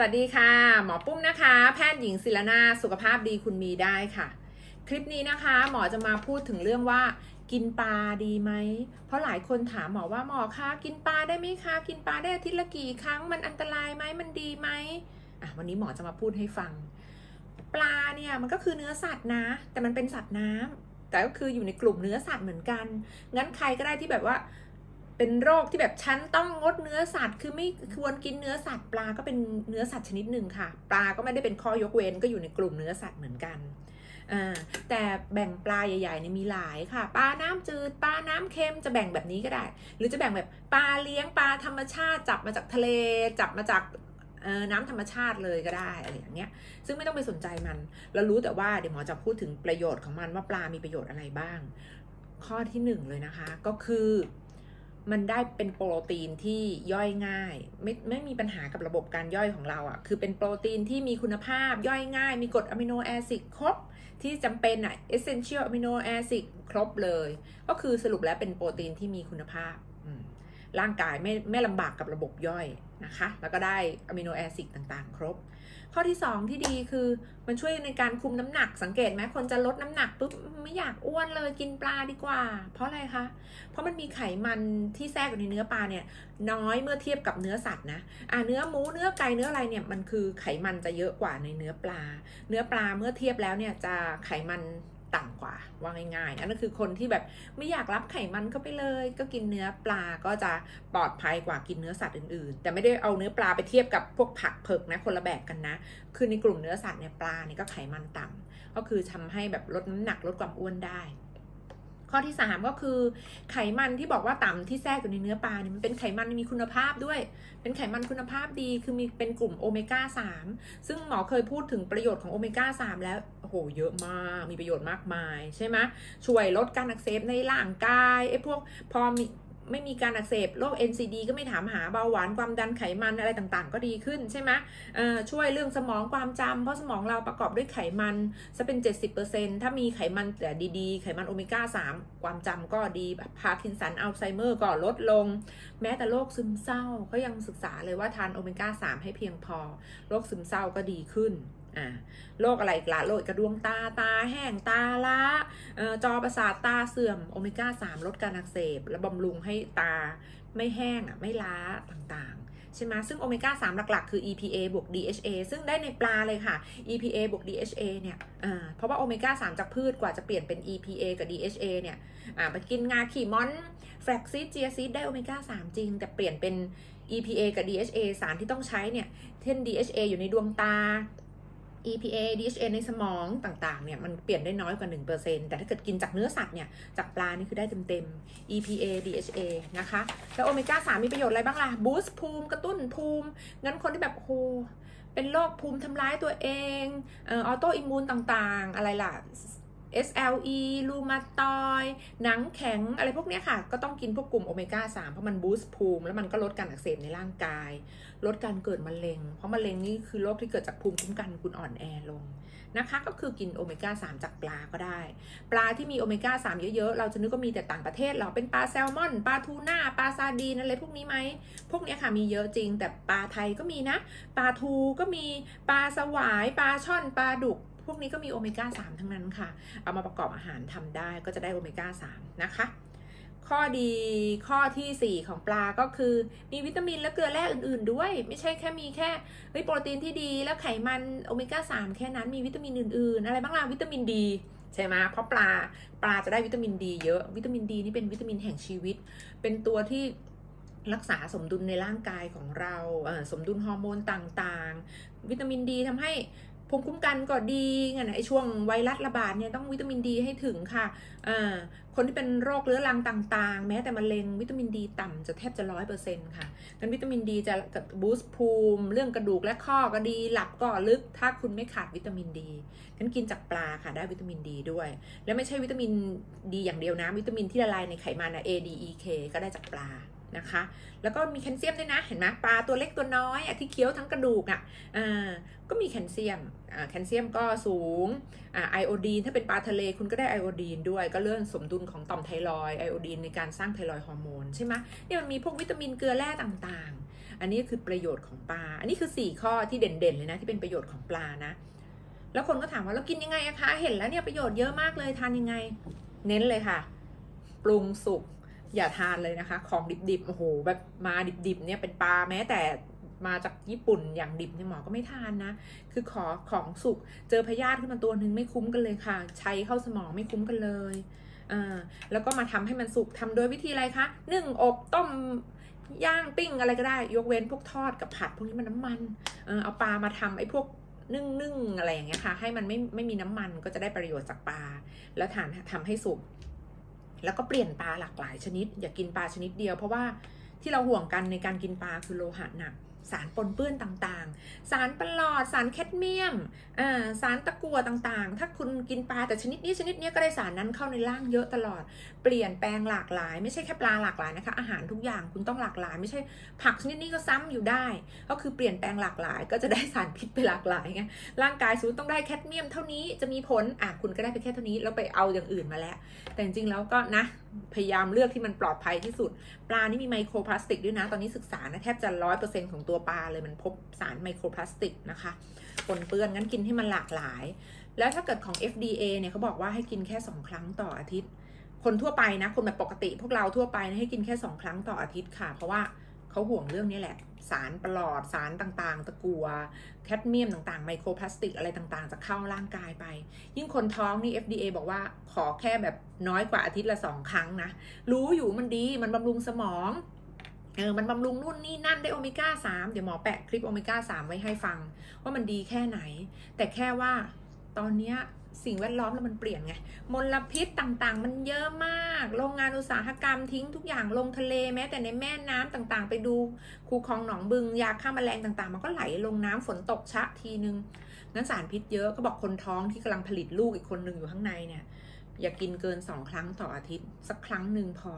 สวัสดีค่ะ หมอปุ้มนะคะ แพทย์หญิงศิลนาสุขภาพดีคุณมีได้ค่ะ คลิปนี้นะคะ หมอจะมาพูดถึงเรื่องว่า กินปลาดีไหม เพราะหลายคนถามหมอว่าหมอคะกินปลาได้ไหมคะ กินปลาได้อาทิตย์ละกี่ครั้งมันอันตรายไหมมันดีไหมอะวันนี้หมอจะมาพูดให้ฟัง ปลาเนี่ยมันก็คือเนื้อสัตว์นะ แต่มันเป็นสัตว์น้ำแต่ก็คืออยู่ในกลุ่มเนื้อสัตว์เหมือนกัน งั้นใครก็ได้ที่แบบว่า เป็นโรคที่แบบฉันต้องงดเนื้อสัตว์ คือไม่ควรกินเนื้อสัตว์ ปลาก็เป็นเนื้อสัตว์ชนิดหนึ่งค่ะ ปลาก็ไม่ได้เป็นข้อยกเว้นก็อยู่ในกลุ่มเนื้อสัตว์เหมือนกันอ่าแต่แบ่งปลาใหญ่ๆเนี่ยมีหลายค่ะ ปลาน้ำจืดปลาน้ำเค็มจะแบ่งแบบนี้ก็ได้ หรือจะแบ่งแบบปลาเลี้ยงปลาธรรมชาติจับมาจากทะเลจับมาจากน้ำธรรมชาติเลยก็ได้อะไรอย่างเงี้ย ซึ่งไม่ต้องไปสนใจมัน เรารู้แต่ว่าเดี๋ยวหมอจะพูดถึงประโยชน์ของมันว่าปลามีประโยชน์อะไรบ้าง ข้อที่หนึ่งเลยนะคะ ก็คือ มันได้เป็นโปรตีนที่ย่อยง่าย ไม่ไม่มีปัญหากับระบบการย่อยของเราอะ่ะ คือเป็นโปรตีนที่มีคุณภาพย่อยง่าย มีกรดอะมิโนแอซิดครบ ที่จำเป็นอะ essential amino acid ครบเลย ก็คือสรุปแล้วเป็นโปรตีนที่มีคุณภาพร่างกายไม่ไม่ลำบากกับระบบย่อย นะคะ แล้วก็ได้อะมิโนแอซิดต่างๆ ครบ ข้อที่ 2 ที่ดีคือมันช่วยในการคุมน้ำหนักสังเกตไหมคนจะลดน้ำหนักปุ๊บไม่อยากอ้วนเลยกินปลาดีกว่า เพราะอะไรคะ เพราะมันมีไขมันที่แทรกอยู่ในเนื้อปลาเนี่ยน้อยเมื่อเทียบกับเนื้อสัตว์นะอ่าเนื้อหมูเนื้อไก่เนื้ออะไรเนี่ยมันคือไขมันจะเยอะกว่าในเนื้อปลา เนื้อปลาเมื่อเทียบแล้วเนี่ยจะไขมัน ต่ำกว่าว่าง่ายๆอันนั้นคือคนที่แบบไม่อยากรับไขมันเข้าไปเลย ก็กินเนื้อปลาก็จะปลอดภัยกว่ากินเนื้อสัตว์อื่นๆ แต่ไม่ได้เอาเนื้อปลาไปเทียบกับพวกผักเผือกนะคนละแบบกันนะ คือในกลุ่มเนื้อสัตว์เนี่ยปลาเนี่ยก็ไขมันต่ำก็คือทำให้แบบลดน้ำหนักลดความอ้วนได้ ข้อที่ 3 ก็คือไขมันที่บอกว่าต่ำที่แทรกอยู่ในเนื้อปลาเนี่ยมันเป็นไขมันมีคุณภาพด้วย เป็นไขมันคุณภาพดีคือมีเป็นกลุ่มโอเมก้า 3 ซึ่งหมอเคยพูดถึงประโยชน์ของโอเมก้า 3 แล้วโอ้โหเยอะมากมีประโยชน์มากมายใช่ไหมช่วยลดการอักเสบในร่างกายไอ้พวกพอมี ไม่มีการอักเสบโรค NCD ก็ไม่ถามหาเบาหวานความดันไขมันอะไรต่างๆ ก็ดีขึ้นใช่ไหมช่วยเรื่องสมองความจำเพราะสมองเราประกอบด้วยไขมันจะเป็น 70%ถ้ามีไขมันแต่ดีๆ ไขมันโอเมก้า 3 ความจำก็ดีแบบพาร์กินสันอัลไซเมอร์ก็ลดลง แม้แต่โรคซึมเศร้าก็ยังศึกษาเลยว่าทานโอเมก้า 3 ให้เพียงพอโรคซึมเศร้าก็ดีขึ้น อ่าโรคอะไรละโรคกระดวงตาตาแห้งตาล้าจอประสาทตาเสื่อมโอเมก้า 3 ลดการอักเสบ และบำรุงให้ตาไม่แห้งอะไม่ล้าต่างๆ ใช่ไหมซึ่งโอเมก้า 3 หลักๆ คือ EPA บวก DHA ซึ่งได้ในปลาเลยค่ะ EPA บวก DHA เนี่ยเพราะว่าโอเมก้า 3 จากพืชกว่าจะเปลี่ยนเป็น EPA กับ DHA เนี่ยไปกินงาขี่ม้อนแฟลกซีดเจียซีดได้โอเมก้า 3 จริง แต่เปลี่ยนเป็น EPA กับ DHA สารที่ต้องใช้เนี่ยเช่น DHA อยู่ในดวงตา EPA DHA ในสมองต่างๆเนี่ยมันเปลี่ยนได้น้อยกว่า 1%แต่ถ้าเกิดกินจากเนื้อสัตว์เนี่ยจากปลานี่คือได้เต็มๆ EPA DHA นะคะ แล้วโอเมก้า 3 มีประโยชน์อะไรบ้างล่ะบูสต์ภูมิกระตุ้นภูมิ งั้นคนที่แบบโหเป็นโรคภูมิทำร้ายตัวเองออออโตอิมมูนต่างๆ อะไรล่ะ SLE รูมาตอยหนังแข็งอะไรพวกนี้ค่ะ ก็ต้องกินพวกกลุ่มโอเมก้า 3 เพราะมันบูสต์ภูมิ แล้วมันก็ลดการอักเสบในร่างกาย ลดการเกิดมะเร็ง เพราะมะเร็งนี่คือโรคที่เกิดจากภูมิคุ้มกันคุณอ่อนแอลงนะคะ ก็คือกินโอเมก้า 3 จากปลาก็ได้ ปลาที่มีโอเมก้า 3 เยอะๆ เราจะนึกว่ามีแต่ต่างประเทศหรอเป็นปลาแซลมอน ปลาทูน่า ปลาซาดีนอะไรพวกนี้ไหม พวกนี้ค่ะมีเยอะจริง แต่ปลาไทยก็มีนะ ปลาทูก็มี ปลาสวาย ปลาช่อน ปลาดุก วกนี้ก็มีโอเมก้า3ทั้งนั้นค่ะ เอามาประกอบอาหารทำได้ก็จะได้โอเมก้า3นะคะ ข้อดีข้อทีสี่ 4 ของปลาก็คือ มีวิตามินและเกลือแร่อื่น ๆ ด้วย ไม่ใช่แค่มีแค่โปรตีนที่ดีแล้วไขมันโอเมก้า3แค่นั้นมีวิตามินอื่น ๆ อะไรบ้างล่ะวิตามินดีใช่ไหมเพราะปลาปลาจะได้วิตามินดีเยอะ วิตามินดีนี่เป็นวิตามินแห่งชีวิต เป็นตัวที่รักษาสมดุลในร่างกายของเรา สมดุลฮอร์โมนต่างๆ วิตามินดีทำให้ ภูมิคุ้มกันก็ดีไงนะไอช่วงไวรัสระบาดเนี่ยต้องวิตามินดีให้ถึงค่ะคนที่เป็นโรคเรื้อรังต่างๆ แม้แต่มะเร็งวิตามินดีต่ำจะแทบจะร้อยเปอร์เซ็นต์ค่ะงั้นวิตามินดีจะบูสต์ภูมิ เรื่องกระดูกและข้อก็ดี หลับก็ลึก ถ้าคุณไม่ขาดวิตามินดีงั้นกินจากปลาค่ะได้วิตามินดีด้วย และไม่ใช่วิตามินดีอย่างเดียวนะวิตามินที่ละลายในไขมันนะ A D E K ก็ได้จากปลา นะคะ แล้วก็มีแคลเซียมด้วยนะ เห็นไหมปลาตัวเล็กตัวน้อยอที่เคี้ยวทั้งกระดูกอะอ่าก็มีแคลเซียมแคลเซียมก็สูงไอโอดีนถ้าเป็นปลาทะเลคุณก็ได้ไอโอดีนด้วย ก็เรื่องสมดุลของต่อมไทรอยไอโอดีนในการสร้างไทรอยฮอร์โมนใช่ไหมเนี่ยมันมีพวกวิตามินเกลือแร่ต่างๆ อันนี้คือประโยชน์ของปลา อันนี้คือ 4 ข้อที่เด่นๆเลยนะที่เป็นประโยชน์ของปลานะ แล้วคนก็ถามว่าแล้วกินยังไงอะคะ เห็นแล้วเนี่ยประโยชน์เยอะมากเลยทานยังไง เน้นเลยค่ะ ปรุงสุก อย่าทานเลยนะคะ ของดิบๆโอ้โหแบบมาดิบๆเนี่ยเป็นปลาแม้แต่มาจากญี่ปุ่นอย่างดิบเนี่ยหมอก็ไม่ทานนะ คือขอของสุกเจอพยาธิขึ้นมาตัวหนึ่งไม่คุ้มกันเลยค่ะ ใช้เข้าสมองไม่คุ้มกันเลยอ่าแล้วก็มาทำให้มันสุกทำโดยวิธีอะไรคะนึ่งอบต้มย่างปิ้งอะไรก็ได้ ยกเว้นพวกทอดกับผัดพวกนี้มันน้ำมันเออเอาปลามาทำไอ้พวกนึ่งนึ่งอะไรอย่างเงี้ยค่ะ ให้มันไม่ไม่มีน้ำมันก็จะได้ประโยชน์จากปลาแล้วทานทำให้สุก แล้วก็เปลี่ยนปลาหลากหลายชนิด อย่ากินปลาชนิดเดียว เพราะว่าที่เราห่วงกันในการกินปลาคือโลหะหนัก สารปนเปื้อนต่างๆ สารประหลอด สารแคดเมียมอ่าสารตะกั่วต่างๆ ถ้าคุณกินปลาแต่ชนิดนี้ชนิดนี้ก็ได้สารนั้นเข้าในร่างเยอะตลอด เปลี่ยนแปลงหลากหลาย ไม่ใช่แค่ปลาหลากหลายนะคะ อาหารทุกอย่างคุณต้องหลากหลาย ไม่ใช่ผักชนิดนี้ก็ซ้ำอยู่ได้ ก็คือเปลี่ยนแปลงหลากหลาย ก็จะได้สารพิษไปหลากหลายไง ร่างกายสมมติต้องได้แคดเมียมเท่านี้จะมีผล อะคุณก็ได้ไปแค่เท่านี้แล้วไปเอาอย่างอื่นมาแล้ว แต่จริงๆแล้วก็นะ พยายามเลือกที่มันปลอดภัยที่สุด ปลานี่มีไมโครพลาสติกด้วยนะ ตอนนี้ศึกษานะแทบจะร้อยเปอร์เซ็นของตัวปลาเลยมันพบสารไมโครพลาสติกนะคะปนเปื้อนงั้นกินให้มันหลากหลาย แล้วถ้าเกิดของ FDA เนี่ยเขาบอกว่าให้กินแค่2ครั้งต่ออาทิตย์ คนทั่วไปนะ คนแบบปกติ พวกเราทั่วไปนะให้กินแค่2ครั้งต่ออาทิตย์ค่ะ เพราะว่า เขาห่วงเรื่องนี้แหละ สารปลอดสารต่างๆ ตะกัวแคดเมียมต่างๆ ไมโครพลาสติกอะไรต่างๆ จะเข้าร่างกายไป ยิ่งคนท้องนี่ FDA บอกว่าขอแค่แบบน้อยกว่าอาทิตย์ละสองครั้งนะ รู้อยู่มันดีมันบำรุงสมองเออมันบำรุงนู่นนี่นั่นได้โอเมก้าสามเดี๋ยวหมอแปะคลิปโอเมก้าสามไว้ให้ฟัง ว่ามันดีแค่ไหน แต่แค่ว่าตอนเนี้ย สิ่งแวดล้อมแล้วมันเปลี่ยนไง มลพิษต่างๆ มันเยอะมาก โรงงานอุตสาหกรรมทิ้งทุกอย่างลงทะเลแม้ แต่ในแม่น้ำต่างๆ ไปดูคูคลองหนองบึง ยาฆ่าแมลงต่างๆ มันก็ไหลลงน้ำฝนตกชะทีนึงงั้นสารพิษเยอะก็บอกคนท้องที่กำลังผลิตลูกอีกคนหนึ่งอยู่ข้างในเนี่ย อย่ากินเกินสองครั้งต่ออาทิตย์ สักครั้งหนึ่งพอ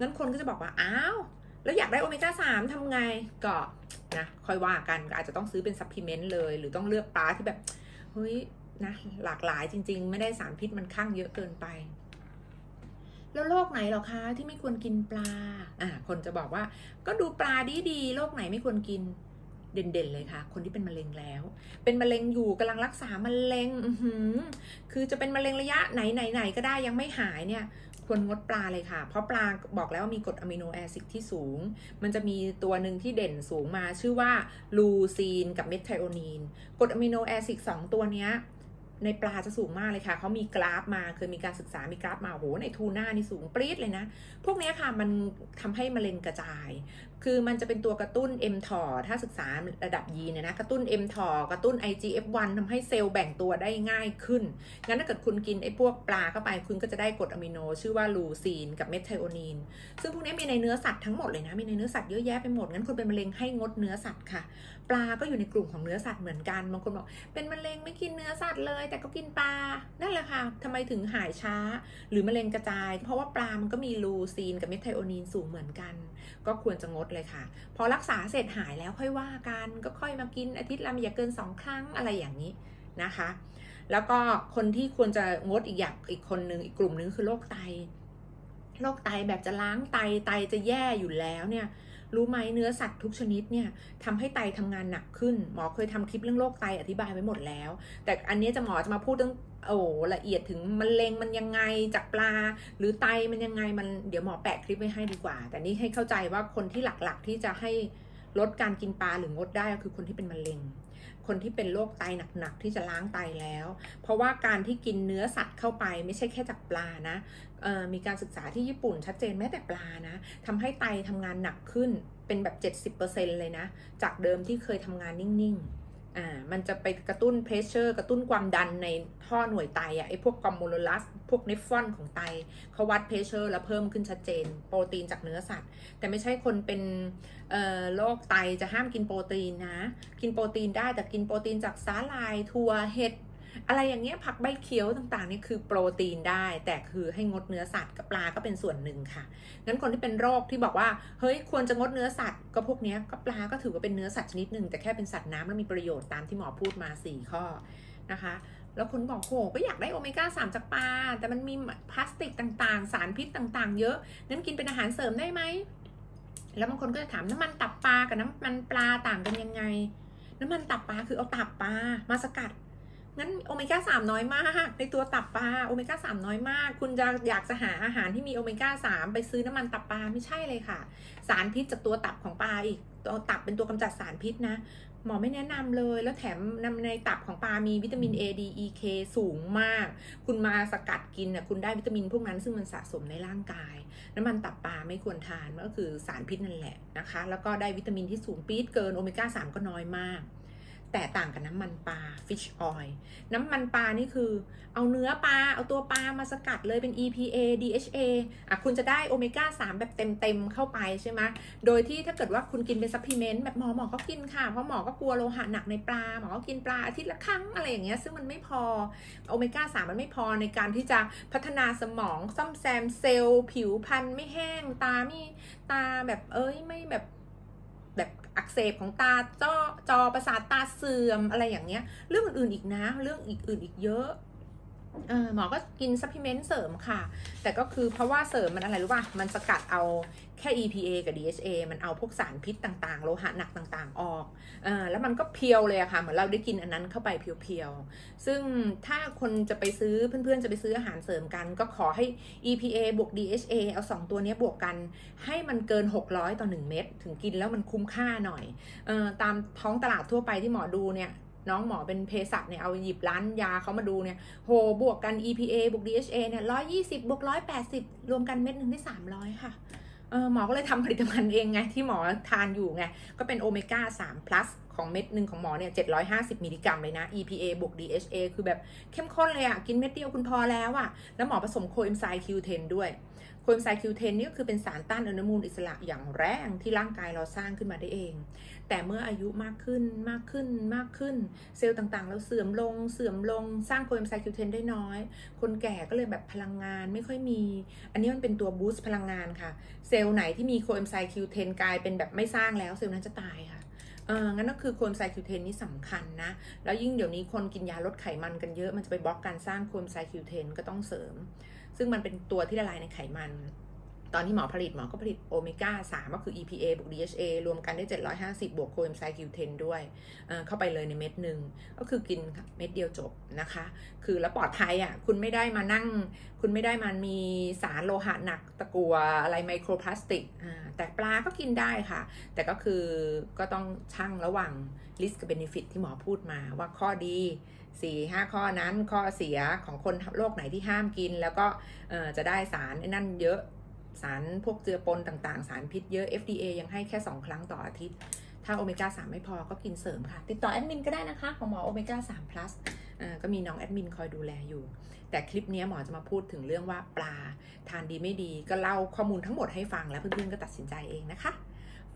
งั้นคนก็จะบอกว่าอ้าวแล้วอยากได้โอเมก้าสามทำไงก็นะค่อยว่ากันก็อาจจะต้องซื้อเป็นซัพพลีเมนต์เลย หรือต้องเลือกปลาที่แบบเฮ้ย นะหลากหลายจริง ๆ ไม่ได้สารพิษมันข้างเยอะเกินไป แล้วโรคไหนหรอคะ ที่ไม่ควรกินปลาอ่าคนจะบอกว่าก็ดูปลาดีๆโรคไหนไม่ควรกินเด่นๆเลยค่ะ คนที่เป็นมะเร็งแล้ว เป็นมะเร็งอยู่กำลังรักษามะเร็งคือจะเป็นมะเร็งระยะไหนไหนไหนก็ได้ยังไม่หายเนี่ยควรงดปลาเลยค่ะ เพราะปลาบอกแล้วว่ามีกรดอะมิโนแอซิดที่สูง มันจะมีตัวหนึ่งที่เด่นสูงมาชื่อว่าลูซีนกับเมทไทโอนีนกรดอะมิโนแอซิดสองตัวเนี้ย ในปลาจะสูงมากเลยค่ะ เขามีกราฟมาเคยมีการศึกษามีกราฟมาโอ้โหในทูน่านี่สูงปรี๊ดเลยนะ พวกนี้ค่ะมันทำให้มะเร็งกระจาย คือมันจะเป็นตัวกระตุ้น mTOR ถ้าศึกษาระดับยีเนี่ยนะ กระตุ้น mTOR กระตุ้น IGF-1 ทำให้เซลล์แบ่งตัวได้ง่ายขึ้น งั้นถ้าเกิดคุณกินไอ้พวกปลาเข้าไป คุณก็จะได้กรดอะมิโน ชื่อว่าลูซีนกับเมทไทโอนีน ซึ่งพวกนี้มีในเนื้อสัตว์ทั้งหมดเลยนะ มีในเนื้อสัตว์เยอะแยะไปหมด งั้นคนเป็นมะเร็งให้งดเนื้อสัตว์ค่ะ ปลาก็อยู่ในกลุ่มของเนื้อสัตว์เหมือนกัน บางคนบอกเป็นมะเร็งไม่กินเนื้อสัตว์เลย แต่ก็กินปลา นั่นแหละค่ะทำไมถึงหายช้า หรือมะเร็งกระจาย เพราะว่าปลามันก็มีลูซีนกับเมทไทโอนีนสูงเหมือนกัน ก็ควรจะงดเลยค่ะ พอรักษาเสร็จหายแล้วค่อยว่ากันก็ค่อยมากินอาทิตย์ละอย่าเกินสองครั้งอะไรอย่างนี้นะคะ แล้วก็คนที่ควรจะงดอีกอย่างอีกคนนึงอีกกลุ่มนึงคือโรคไตโรคไตแบบจะล้างไตไตจะแย่อยู่แล้วเนี่ย รู้ไหมเนื้อสัตว์ทุกชนิดเนี่ยทำให้ไตทำงานหนักขึ้น หมอเคยทำคลิปเรื่องโรคไตอธิบายไว้หมดแล้ว แต่อันนี้จะหมอจะมาพูดเรื่องโอ้ละเอียดถึงมะเร็งมันยังไงจากปลา หรือไตมันยังไงมันเดี๋ยวหมอแปะคลิปไว้ให้ดีกว่า แต่นี่ให้เข้าใจว่าคนที่หลักๆที่จะให้ ลดการกินปลาหรืองดได้ก็คือคนที่เป็นมะเร็ง คนที่เป็นโรคไตหนักๆที่จะล้างไตแล้ว เพราะว่าการที่กินเนื้อสัตว์เข้าไปไม่ใช่แค่จากปลานะมีการศึกษาที่ญี่ปุ่นชัดเจนแม้แต่ปลานะทำให้ไตทำงานหนักขึ้นเป็นแบบ 70%เลยนะ จากเดิมที่เคยทำงานนิ่งๆ อ่ามันจะไปกระตุ้นเพรสเชอร์กระตุ้นความดันในท่อหน่วยไตอะไอพวกกอมโมโลลัส พวกเนฟฟอนของไตเขาวัดเพรสเชอร์แล้วเพิ่มขึ้นชัดเจน โปรตีนจากเนื้อสัตว์ แต่ไม่ใช่คนเป็นเอ่อโรคไตจะห้ามกินโปรตีนนะ กินโปรตีนได้แต่กินโปรตีนจากสาหร่ายถั่วเห็ด อะไรอย่างเงี้ยผักใบเขียวต่างๆนี่คือโปรตีนได้ แต่คือให้งดเนื้อสัตว์กับปลาก็เป็นส่วนหนึ่งค่ะงั้นคนที่เป็นโรคที่บอกว่าเฮ้ยควรจะงดเนื้อสัตว์ก็พวกเนี้ยก็ปลาก็ถือว่าเป็นเนื้อสัตว์ชนิดหนึ่งแต่แค่เป็นสัตว์น้ำแล้วมีประโยชน์ตามที่หมอพูดมา 4 ข้อนะคะแล้วคนบอกโหก็อยากได้โอเมก้า 3 จากปลา แต่มันมีพลาสติกต่างๆ สารพิษต่างๆ เยอะงั้นกินเป็นอาหารเสริมได้ไหม แล้วบางคนก็จะถามน้ำมันตับปลากับน้ำมันปลาต่างกันยังไง น้ำมันตับปลาคือเอาตับปลามาสกัด งั้นโอเมก้าสามน้อยมาก ในตัวตับปลาโอเมก้าสามน้อยมาก คุณจะอยากจะหาอาหารที่มีโอเมก้าสามไปซื้อน้ำมันตับปลาไม่ใช่เลยค่ะ สารพิษจากตัวตับของปลาอีกตัวตับเป็นตัวกำจัดสารพิษนะ หมอไม่แนะนำเลย แล้วแถมนำในตับของปลามีวิตามิน A D E K สูงมาก คุณมาสกัดกินน่ะคุณได้วิตามินพวกนั้นซึ่งมันสะสมในร่างกาย น้ำมันตับปลาไม่ควรทานมันก็คือสารพิษนั่นแหละนะคะ แล้วก็ได้วิตามินที่สูงปี๊ดเกินโอเมก้า3ก็น้อยมาก แต่ต่างกับน้ำมันปลา fish oil น้ำมันปลานี่คือ เอาเนื้อปลา เอาตัวปลามาสกัดเลยเป็น EPA DHA อะคุณจะได้โอเมก้า 3 แบบเต็มๆเข้าไปใช่ไหมโดยที่ถ้าเกิดว่าคุณกินเป็นซัพพลีเมนต์แบบหมอหมอก็กินค่ะ เพราะหมอก็กลัวโลหะหนักในปลา หมอก็กินปลาอาทิตย์ละครั้งอะไรอย่างเงี้ยซึ่งมันไม่พอโอเมก้า 3 มันไม่พอในการที่จะพัฒนาสมองซ่อมแซมเซลล์ผิวพรรณไม่แห้งตาไม่ตาแบบเอ้ยไม่แบบแบบ อักเสบของตาจอจอประสาทตาเสื่อมอะไรอย่างเงี้ย เรื่องอื่นๆอีกนะ เรื่องอีกอื่นอีกเยอะ เออหมอก็กินซัพพลีเมนต์เสริมค่ะ แต่ก็คือเพราะว่าเสริมมันอะไรรู้ป่ะ มันสกัดเอาแค่ EPA กับ DHA มันเอาพวกสารพิษต่างๆ โลหะหนักต่างๆ ออกเออแล้วมันก็เพียวเลยอะค่ะ เหมือนเราได้กินอันนั้นเข้าไปเพียวๆ ซึ่งถ้าคนจะไปซื้อเพื่อนๆ จะไปซื้ออาหารเสริมกัน ก็ขอให้ EPA บวก DHA เอา 2 ตัวนี้บวกกัน ให้มันเกิน 600 ต่อ 1 เม็ดถึงกินแล้วมันคุ้มค่าหน่อยเออตามท้องตลาดทั่วไปที่หมอดูเนี่ย น้องหมอเป็นเภสัชเนี่ยเอาหยิบร้านยาเขามาดูเนี่ยโหบวกกัน EPA บวก DHA เนี่ยร้อยยี่สิบบวกร้อยแปดสิบรวมกันเม็ดหนึ่งได้สามร้อยค่ะเออหมอก็เลยทำผลิตภัณฑ์เองไง ที่หมอทานอยู่ไง ก็เป็นโอเมก้า3 plus ของเม็ดหนึ่งของหมอเนี่ย750 มิลลิกรัมเลยนะ EPA บวก DHA คือแบบเข้มข้นเลยอะกินเม็ดเดียวคุณพอแล้วอะแล้วหมอผสมโคเอนไซม์ Q10 ด้วย โคเอนไซม์ Q10 นี่ก็คือเป็นสารต้านอนุมูลอิสระอย่างแรงที่ร่างกายเราสร้างขึ้นมาได้เอง แต่เมื่ออายุมากขึ้นมากขึ้นมากขึ้น เซลล์ต่างๆ เราเสื่อมลงเสื่อมลงสร้างโคเอนไซม์ Q10 ได้น้อย คนแก่ก็เลยแบบพลังงานไม่ค่อยมี อันนี้มันเป็นตัวบูสต์พลังงานค่ะ เซลล์ไหนที่มีโคเอนไซม์ Q10 กลายเป็นแบบไม่สร้างแล้วเซลล์นั้นจะตายค่ะ งั้นก็คือโคนไซคิวเทนนี่สำคัญนะ แล้วยิ่งเดี๋ยวนี้คนกินยาลดไขมันกันเยอะ มันจะไปบล็อกการสร้างโคนไซคิวเทนก็ต้องเสริม ซึ่งมันเป็นตัวที่ละลายในไขมัน ตอนที่หมอผลิตหมอก็ผลิตโอเมก้า 3 ก็คือ EPA บวก DHA รวมกันได้ 750 บวกโคเอนไซม์ Q10 ด้วยเเข้าไปเลยในเม็ดหนึ่ง ก็คือกินเม็ดเดียวจบนะคะ คือแล้วปลอดภัยอะ คุณไม่ได้มานั่ง คุณไม่ได้มันมีสารโลหะหนักตะกัวอะไรไมโครพลาสติก แต่ปลาก็กินได้ค่ะ แต่ก็คือก็ต้องชั่งระหว่าง risk กับ benefit ที่หมอพูดมาว่าข้อดีสี่ห้าข้อนั้นข้อเสียของคนโรคไหนที่ห้ามกิน แล้วก็จะได้สารนั่นเยอะ สารพวกเจือปนต่างๆ สารพิษเยอะ FDA ยังให้แค่ 2 ครั้งต่ออาทิตย์ ถ้าโอเมก้า3 ไม่พอก็กินเสริมค่ะ ติดต่อแอดมินก็ได้นะคะ ของหมอโอเมก้า3 plus อ่าก็มีน้องแอดมินคอยดูแลอยู่ แต่คลิปนี้หมอจะมาพูดถึงเรื่องว่าปลาทานดีไม่ดี ก็เล่าข้อมูลทั้งหมดให้ฟังแล้วเพื่อนๆก็ตัดสินใจเองนะคะ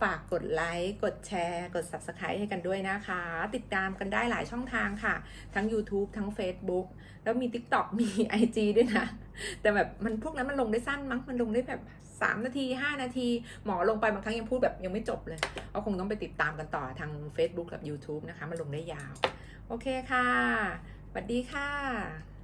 ฝากกดไลค์ กดแชร์ กด Subscribe ให้กันด้วยนะคะ ติดตามกันได้หลายช่องทางค่ะ ทั้ง YouTube ทั้ง Facebook แล้วมี TikTok มี IG ด้วยนะ แต่แบบมันพวกนั้นมันลงได้สั้นมั้ง มันลงได้แบบ 3 นาที 5 นาที หมอลงไปบางครั้งยังพูดแบบยังไม่จบเลยก็คงต้องไปติดตามกันต่อทาง Facebook กับ YouTube นะคะ มันลงได้ยาว โอเคค่ะสวัสดีค่ะ